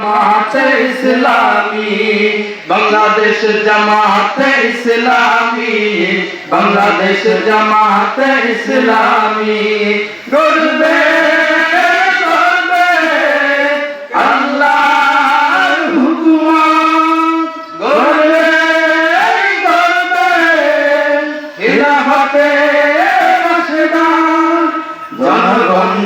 জামাতে ইসলামী বাংলাদেশ জামাতে ইসলামী বাংলাদেশ জামাতে ইসলামী। গর্বে গর্বে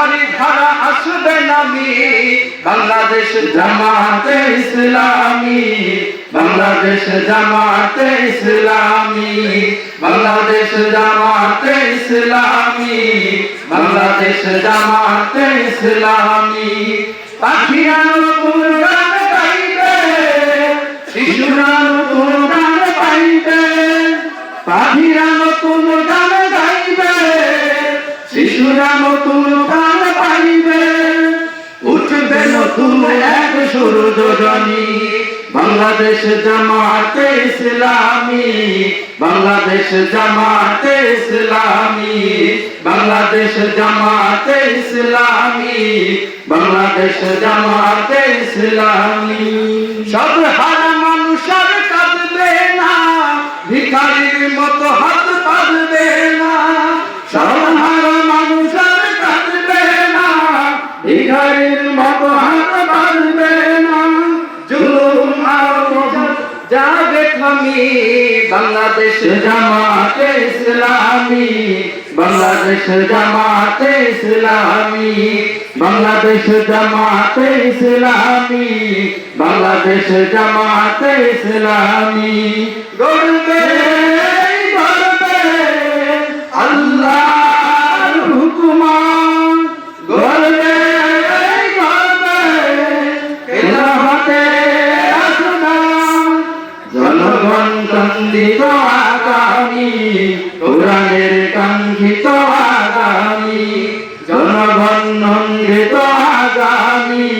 বাড়ি ধারা আসবে নামি। বাংলাদেশ জামাতে ইসলামী। বাংলাদেশ জামাতে ইসলামী। বাংলাদেশ জামাতে ইসলামী। বাংলাদেশ জামাতে ইসলামী। পাখিরা নতুন গান গাইবে। শিশুরা নতুন গান পাইবে পাখিরা নতুন গান গাইবে। শিশুরা নতুন গান পাইবে উঠবে নতুন এক সূর্য বাংলাদেশ জামাতে ইসলামী, বাংলাদেশ জামাতে ইসলামী, বাংলাদেশ জামাতে ইসলামী, বাংলাদেশ জামাতে ইসলামী। সব যাবে থামি বাংলাদেশ জামাতে ইসলামী, বাংলাদেশ জামাতে ইসলামী, বাংলাদেশ জামাতে ইসলামী, বাংলাদেশ জামাতে ইসলামী। গর্বে কাঙ্ক্ষিত আগামী কোরআনের কাঙ্ক্ষিত আগামী জনগণ আগামী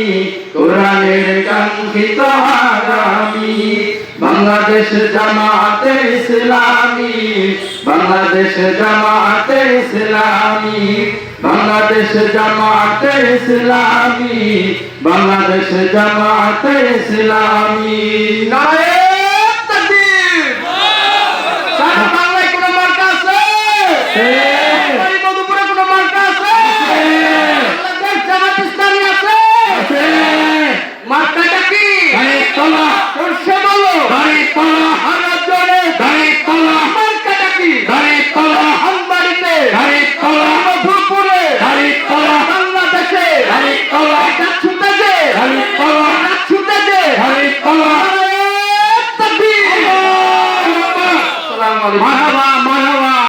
কোরআনের কাঙ্ক্ষিত আগামী, বাংলাদেশ জামাতে ইসলামী, বাংলাদেশ জামাতে ইসলামী, বাংলাদেশ জামাতে ইসলামী, বাংলাদেশ জামাতে ইসলামী।